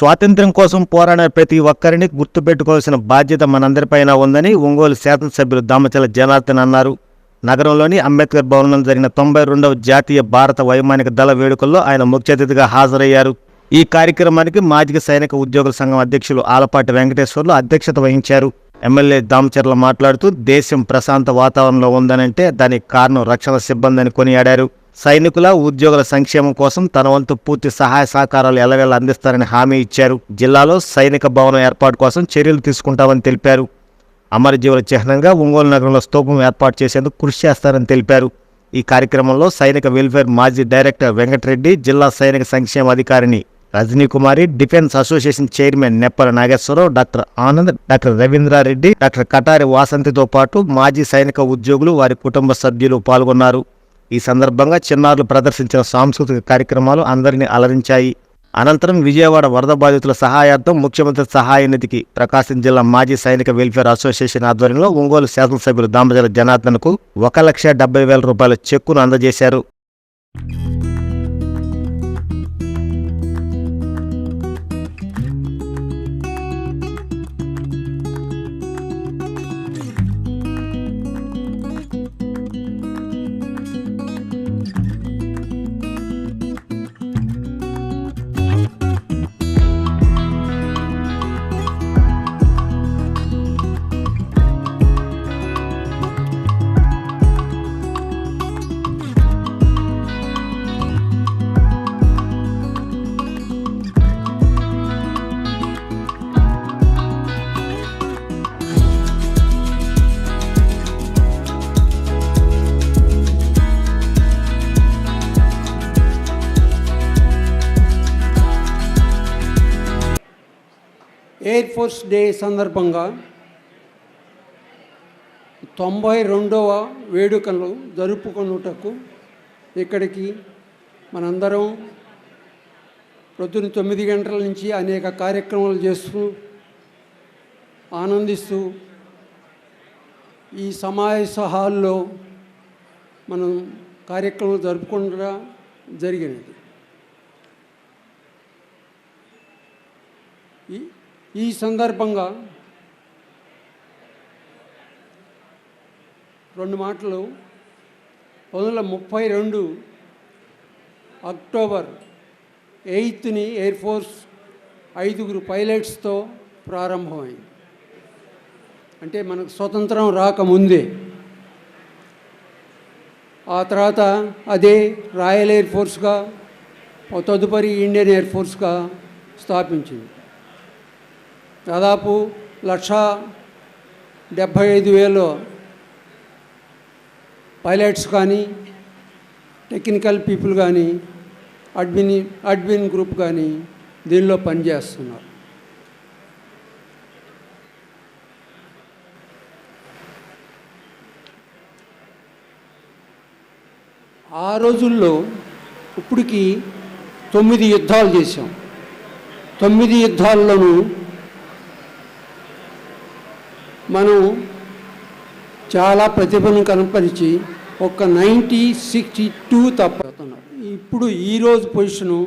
స్వాతంత్ర్యం కోసం పోరాడే ప్రతి ఒక్కరిని గుర్తుపెట్టుకోవాల్సిన బాధ్యత మనందరిపైన ఉందని ఒంగోలు శాసనసభ్యులు దామచల జనార్దన్ అన్నారు. నగరంలోని అంబేద్కర్ భవనంలో జరిగిన తొంభై రెండవ జాతీయ భారత వైమానిక దళ వేడుకల్లో ఆయన ముఖ్య అతిథిగా హాజరయ్యారు. ఈ కార్యక్రమానికి మాజీ సైనిక ఉద్యోగుల సంఘం అధ్యక్షులు ఆలపాటి వెంకటేశ్వర్లు అధ్యక్షత వహించారు. ఎమ్మెల్యే దామచర్ల మాట్లాడుతూ దేశం ప్రశాంత వాతావరణంలో ఉందనంటే దానికి కారణం రక్షణ సిబ్బంది అని కొనియాడారు. సైనికుల ఉద్యోగుల సంక్షేమం కోసం తన వంతు పూర్తి సహాయ సహకారాలు ఎలవేళ అందిస్తారని హామీ ఇచ్చారు. జిల్లాలో సైనిక భవనం ఏర్పాటు కోసం చర్యలు తీసుకుంటామని తెలిపారు. అమరజీవుల చిహ్నంగా ఒంగోలు నగరంలో స్తూపం ఏర్పాటు చేసేందుకు కృషి చేస్తారని తెలిపారు. ఈ కార్యక్రమంలో సైనిక వెల్ఫేర్ మాజీ డైరెక్టర్ వెంకటరెడ్డి జిల్లా సైనిక సంక్షేమ అధికారిని Rajani Kumari defence association chairman Neppala Nageswararao doctor Anand doctor Ravindrareddy doctor Katari వాసంతితో పాటు మాజీ సైనిక ఉద్యోగులు వారి కుటుంబ సభ్యులు పాల్గొన్నారు. ఈ సందర్భంగా చిన్నారులు ప్రదర్శించిన సాంస్కృతిక కార్యక్రమాలు అందరినీ అలరించాయి. అనంతరం విజయవాడ వరద బాధితుల సహాయార్థం ముఖ్యమంత్రి సహాయ నిధికి ప్రకాశం జిల్లా మాజీ సైనిక వెల్ఫేర్ అసోసియేషన్ ఆధ్వర్యంలో ఒంగోలు శాసనసభ్యులు దామజల జనార్దన్కు ఒక లక్ష డెబ్బై వేల రూపాయల చెక్కును అందజేశారు. ఎయిర్ ఫోర్స్ డే సందర్భంగా తొంభై రెండవ వేడుకలు జరుపుకొనుటకు ఇక్కడికి మనందరం ప్రొద్దున తొమ్మిది గంటల నుంచి అనేక కార్యక్రమాలు చేస్తూ ఆనందిస్తూ ఈ సమావేశ హాల్లో మనం కార్యక్రమం జరుపుకుంటా జరిగినది. ఈ ఈ సందర్భంగా రెండు మాటలు పంతొమ్మిది వందల ముప్పై రెండు అక్టోబర్ ఎయిత్ని ఎయిర్ ఫోర్స్ ఐదుగురు పైలట్స్తో ప్రారంభమైంది. అంటే మనకు స్వతంత్రం రాకముందే. ఆ తర్వాత అదే రాయల్ ఎయిర్ ఫోర్స్గా తదుపరి ఇండియన్ ఎయిర్ ఫోర్స్గా స్థాపించింది. దాదాపు లక్ష డెబ్భై ఐదు వేలు పైలట్స్ కానీ టెక్నికల్ పీపుల్ కానీ అడ్మిన్ అడ్మిన్ గ్రూప్ కానీ దీనిలో పనిచేస్తున్నారు. ఆ రోజుల్లో ఇప్పటికి తొమ్మిది యుద్ధాలు చేశాం. తొమ్మిది యుద్ధాల్లోనూ మనం చాలా ప్రతిభను కనపరిచి ఒక నైంటీ సిక్స్టీ టూ తప్పుతున్నారు ఇప్పుడు ఈరోజు పొజిషను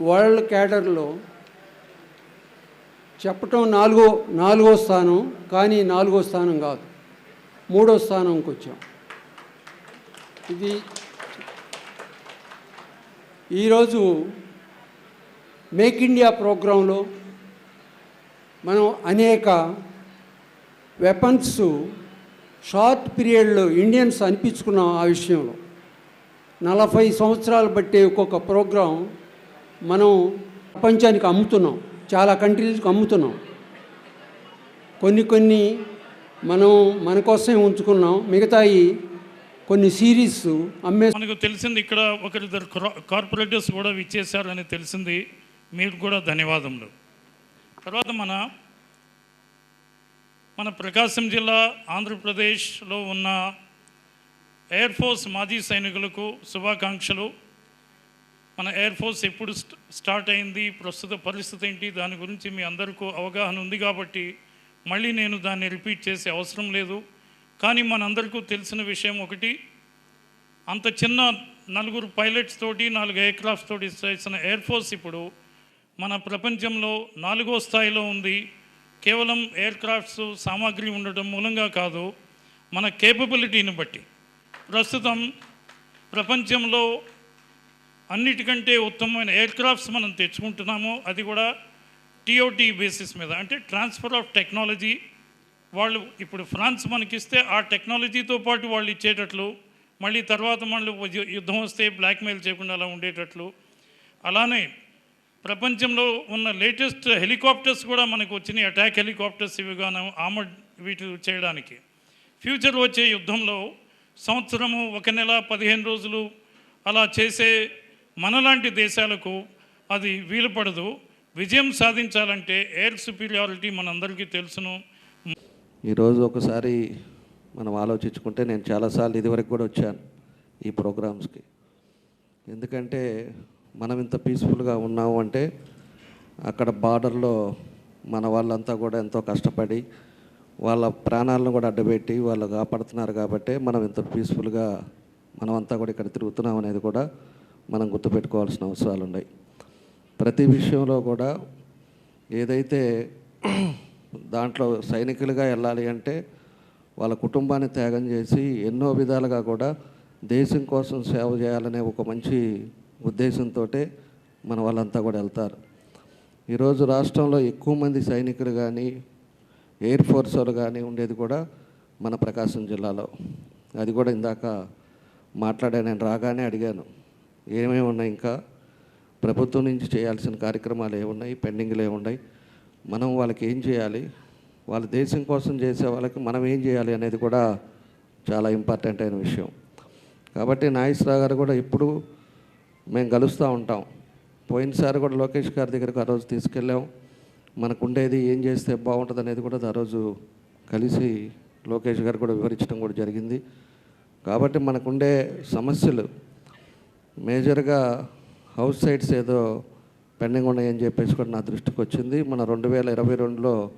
వరల్డ్ క్యాడర్లో చెప్పటం నాలుగో నాలుగో స్థానం కానీ నాలుగో స్థానం కాదు. మూడో స్థానంకి వచ్చాం. ఇది ఈరోజు మేక్ ఇండియా ప్రోగ్రాంలో మనం అనేక వెపన్స్ షార్ట్ పీరియడ్లో ఇండియన్స్ అనిపించుకున్నాం ఆ విషయంలో. నలభై సంవత్సరాలు బట్టే ఒక్కొక్క ప్రోగ్రాం మనం ప్రపంచానికి అమ్ముతున్నాం. చాలా కంట్రీస్కి అమ్ముతున్నాం. కొన్ని కొన్ని మనం మన కోసమే ఉంచుకున్నాం. మిగతాయి కొన్ని సిరీస్ అమ్మే మనకు తెలిసింది ఇక్కడ ఒకరిద్దరు కార్పొరేటర్స్ కూడా విచ్చేశారని తెలిసింది. మీకు కూడా ధన్యవాదములు. తర్వాత మన మన ప్రకాశం జిల్లా ఆంధ్రప్రదేశ్లో ఉన్న ఎయిర్ ఫోర్స్ మాజీ సైనికులకు శుభాకాంక్షలు. మన ఎయిర్ ఫోర్స్ ఎప్పుడు స్టార్ట్ అయింది ప్రస్తుత పరిస్థితి ఏంటి దాని గురించి మీ అందరికీ అవగాహన ఉంది కాబట్టి మళ్ళీ నేను దాన్ని రిపీట్ చేసే అవసరం లేదు. కానీ మనందరికీ తెలిసిన విషయం ఒకటి అంత చిన్న నలుగురు పైలట్స్ తోటి నాలుగు ఎయిర్ క్రాఫ్ట్స్ తోటి చేసిన ఎయిర్ ఫోర్స్ ఇప్పుడు మన ప్రపంచంలో నాలుగో స్థాయిలో ఉంది. కేవలం ఎయిర్ క్రాఫ్ట్స్ సామాగ్రి ఉండటం మూలంగా కాదు మన కేపబిలిటీని బట్టి. ప్రస్తుతం ప్రపంచంలో అన్నిటికంటే ఉత్తమమైన ఎయిర్ క్రాఫ్ట్స్ మనం తెచ్చుకుంటున్నాము అది కూడా టీఓటీ బేసిస్ మీద. అంటే ట్రాన్స్ఫర్ ఆఫ్ టెక్నాలజీ వాళ్ళు ఇప్పుడు ఫ్రాన్స్ మనకిస్తే ఆ టెక్నాలజీతో పాటు వాళ్ళు ఇచ్చేటట్లు మళ్ళీ తర్వాత మళ్ళీ యుద్ధం వస్తే బ్లాక్మెయిల్ చేయకుండా అలా ఉండేటట్లు. అలానే ప్రపంచంలో ఉన్న లేటెస్ట్ హెలికాప్టర్స్ కూడా మనకు వచ్చినాయి. అటాక్ హెలికాప్టర్స్ ఇవిగాను ఆమడ్ వీటి చేయడానికి. ఫ్యూచర్ వచ్చే యుద్ధంలో సంవత్సరము ఒక నెల పదిహేను రోజులు అలా చేసే మనలాంటి దేశాలకు అది వీలుపడదు. విజయం సాధించాలంటే ఎయిర్ సుపీరియారిటీ మనందరికీ తెలుసును. ఈరోజు ఒకసారి మనం ఆలోచించుకుంటే నేను చాలాసార్లు ఇదివరకు కూడా వచ్చాను ఈ ప్రోగ్రామ్స్కి. ఎందుకంటే మనం ఇంత పీస్ఫుల్గా ఉన్నాము అంటే అక్కడ బార్డర్లో మన వాళ్ళంతా కూడా ఎంతో కష్టపడి వాళ్ళ ప్రాణాలను కూడా అడ్డబెట్టి వాళ్ళు కాపాడుతున్నారు కాబట్టి మనం ఇంత పీస్ఫుల్గా మనమంతా కూడా ఇక్కడ తిరుగుతున్నాం అనేది కూడా మనం గుర్తుపెట్టుకోవాల్సిన అవసరాలు ఉన్నాయి ప్రతి విషయంలో కూడా ఏదైతే దాంట్లో సైనికులుగా వెళ్ళాలి అంటే వాళ్ళ కుటుంబాన్ని త్యాగం చేసి ఎన్నో విధాలుగా కూడా దేశం కోసం సేవ చేయాలనే ఒక మంచి ఉద్దేశంతో మన వాళ్ళంతా కూడా వెళ్తారు. ఈరోజు రాష్ట్రంలో ఎక్కువ మంది సైనికులు కానీ ఎయిర్ ఫోర్స్ వాళ్ళు కానీ ఉండేది కూడా మన ప్రకాశం జిల్లాలో. అది కూడా ఇందాక మాట్లాడా నేను రాగానే అడిగాను. ఏమేమి ఉన్నాయి ఇంకా? ప్రభుత్వం నుంచి చేయాల్సిన కార్యక్రమాలు ఏమున్నాయి? పెండింగ్లు ఏమున్నాయి? మనం వాళ్ళకి ఏం చేయాలి? వాళ్ళ దేశం కోసం చేసే వాళ్ళకి మనం ఏం చేయాలి అనేది కూడా చాలా ఇంపార్టెంట్ అయిన విషయం. కాబట్టి నాగేశ్వరరావు గారు కూడా ఎప్పుడు మేము కలుస్తూ ఉంటాం. పోయినసారి కూడా లోకేష్ గారి దగ్గరకు ఆ రోజు తీసుకెళ్ళాం. మనకు ఉండేది ఏం చేస్తే బాగుంటుంది అనేది కూడా ఆ రోజు కలిసి లోకేష్ గారు కూడా వివరించడం కూడా జరిగింది. కాబట్టి మనకుండే సమస్యలు మేజర్గా హౌస్ సైట్స్ ఏదో పెండింగ్ ఉన్నాయని చెప్పేసి కూడా నా దృష్టికి వచ్చింది. మన రెండు వేల ఇరవై రెండులో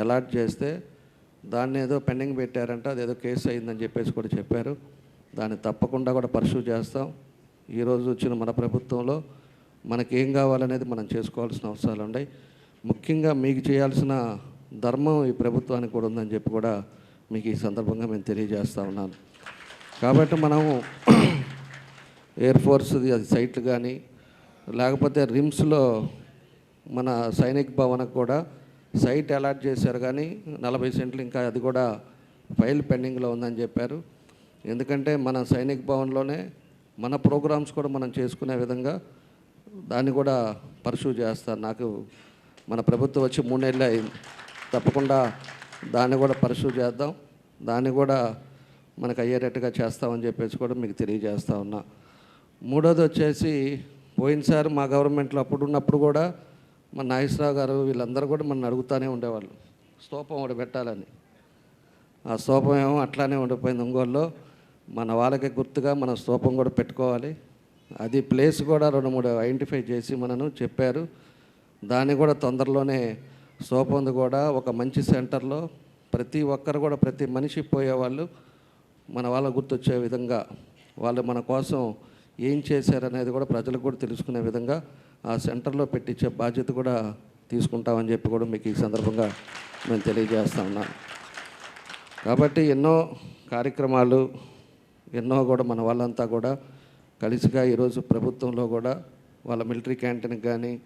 అలాట్ చేస్తే దాన్ని ఏదో పెండింగ్ పెట్టారంట అదేదో కేసు అయిందని చెప్పేసి కూడా చెప్పారు. దాన్ని తప్పకుండా కూడా పర్సూ చేస్తాం. ఈరోజు వచ్చిన మన ప్రభుత్వంలో మనకి ఏం కావాలనేది మనం చేసుకోవాల్సిన అవసరాలు ఉన్నాయి. ముఖ్యంగా మీకు చేయాల్సిన ధర్మం ఈ ప్రభుత్వానికి కూడా ఉందని చెప్పి కూడా మీకు ఈ సందర్భంగా మేము తెలియజేస్తూ ఉన్నాను. కాబట్టి మనము ఎయిర్ ఫోర్స్ది అది సైట్లు కానీ లేకపోతే రిమ్స్లో మన సైనిక్ భవనకు కూడా సైట్ అలాట్ చేశారు కానీ నలభై సెంట్లు ఇంకా అది కూడా ఫైల్ పెండింగ్లో ఉందని చెప్పారు. ఎందుకంటే మన సైనిక్ భవన్లోనే మన ప్రోగ్రామ్స్ కూడా మనం చేసుకునే విధంగా దాన్ని కూడా పర్సూ చేస్తారు. నాకు మన ప్రభుత్వం వచ్చి మూడేళ్ళు అయింది. తప్పకుండా దాన్ని కూడా పర్సూ చేద్దాం. దాన్ని కూడా మనకు అయ్యేటట్టుగా చేస్తామని చెప్పేసి కూడా మీకు తెలియజేస్తా ఉన్నా. మూడోది వచ్చేసి పోయినసారి మా గవర్నమెంట్లో అప్పుడు ఉన్నప్పుడు కూడా మన నాగేశ్వరరావు గారు వీళ్ళందరూ కూడా మన అడుగుతూనే ఉండేవాళ్ళు. స్తూపం ఒకటి పెట్టాలని. ఆ స్తూపం ఏమో అట్లానే ఉండిపోయింది ఒంగోలులో. మన వాళ్ళకి గుర్తుగా మన స్తూపం కూడా పెట్టుకోవాలి. అది ప్లేస్ కూడా రెండు మూడు ఐడెంటిఫై చేసి మనను చెప్పారు. దాన్ని కూడా తొందరలోనే స్తూపంది కూడా ఒక మంచి సెంటర్లో ప్రతి ఒక్కరు కూడా ప్రతి మనిషి పోయేవాళ్ళు మన వాళ్ళ గుర్తొచ్చే విధంగా వాళ్ళు మన కోసం ఏం చేశారనేది కూడా ప్రజలకు కూడా తెలుసుకునే విధంగా ఆ సెంటర్లో పెట్టించే బాధ్యత కూడా తీసుకుంటామని చెప్పి కూడా మీకు ఈ సందర్భంగా మేము తెలియజేస్తా ఉన్నాను కాబట్టి ఎన్నో కార్యక్రమాలు ఎన్నో కూడా మన వాళ్ళంతా కూడా కలిసిగా ఈరోజు ప్రభుత్వంలో కూడా వాళ్ళ మిలిటరీ క్యాంటీన్కి కానీ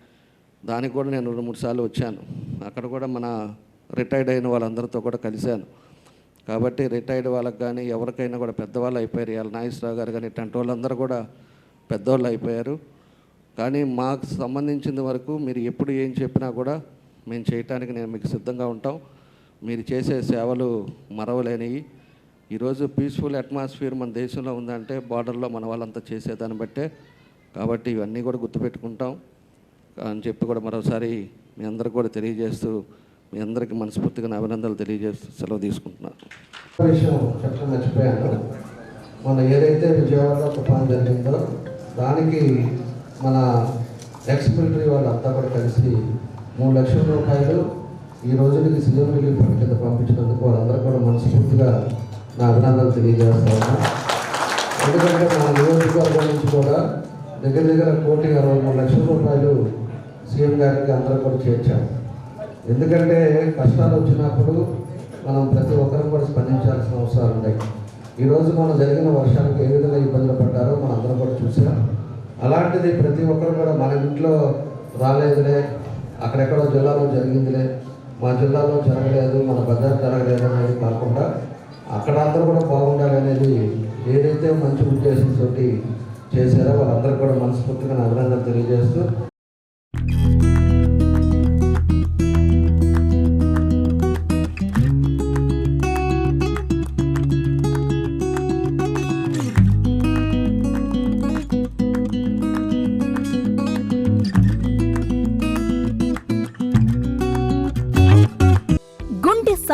దానికి కూడా నేను రెండు మూడు సార్లు వచ్చాను. అక్కడ కూడా మన రిటైర్డ్ అయిన వాళ్ళందరితో కూడా కలిశాను. కాబట్టి రిటైర్డ్ వాళ్ళకి కానీ ఎవరికైనా కూడా పెద్దవాళ్ళు అయిపోయారు. వాళ్ళ నాగేశ్వరరావు గారు కానీ ఇట్లాంటి వాళ్ళందరూ కూడా పెద్దవాళ్ళు అయిపోయారు. కానీ మాకు సంబంధించిన వరకు మీరు ఎప్పుడు ఏం చెప్పినా కూడా మేము చేయటానికి నేను మీకు సిద్ధంగా ఉంటాం. మీరు చేసే సేవలు మరవలేనివి. ఈరోజు పీస్ఫుల్ అట్మాస్ఫియర్ మన దేశంలో ఉందంటే బార్డర్లో మన వాళ్ళంతా చేసేదాన్ని బట్టే కాబట్టి ఇవన్నీ కూడా గుర్తుపెట్టుకుంటాం. అని చెప్పి కూడా మరోసారి మీ అందరికి కూడా తెలియజేస్తూ మీ అందరికీ మనస్ఫూర్తిగా అభినందనలు తెలియజేస్తూ సెలవు తీసుకుంటున్నాను. విషయం చెప్పడం మర్చిపోయాను. మన ఏదైతే విజయవాడలో తుఫాన్ జరిగిందో దానికి మన ఎక్స్ మిలిటరీ వాళ్ళంతా కూడా కలిసి మూడు లక్షల రూపాయలు ఈ రోజుకి సీఎం రిలీఫ్ ఫండ్ కింద పంపించినందుకు వాళ్ళందరూ కూడా మనస్ఫూర్తిగా నా అభినందనలు తెలియజేస్తాను ఎందుకంటే మన నియోజకవర్గం నుంచి కూడా దగ్గర దగ్గర కోటి అరవై మూడు లక్షల రూపాయలు సీఎం గారికి అందరూ కూడా చేర్చాం. ఎందుకంటే కష్టాలు వచ్చినప్పుడు మనం ప్రతి ఒక్కరం కూడా స్పందించాల్సిన అవసరాలు ఉన్నాయి. ఈరోజు మనం జరిగిన వర్షానికి ఏ విధంగా ఇబ్బందులు పడ్డారో మనం అందరం కూడా చూసాం అలాంటిది ప్రతి ఒక్కరు కూడా మన ఇంట్లో రాలేదులే అక్కడెక్కడో జిల్లాలో జరిగిందిలే మా జిల్లాలో జరగలేదు మన బజార్ జరగలేదు అనేది కాకుండా అక్కడ అందరూ కూడా బాగుండాలి అనేది ఏదైతే మంచి ఉద్దేశంతో చేశారో వాళ్ళందరూ కూడా మనస్ఫూర్తిగా అభినందన తెలియజేస్తూ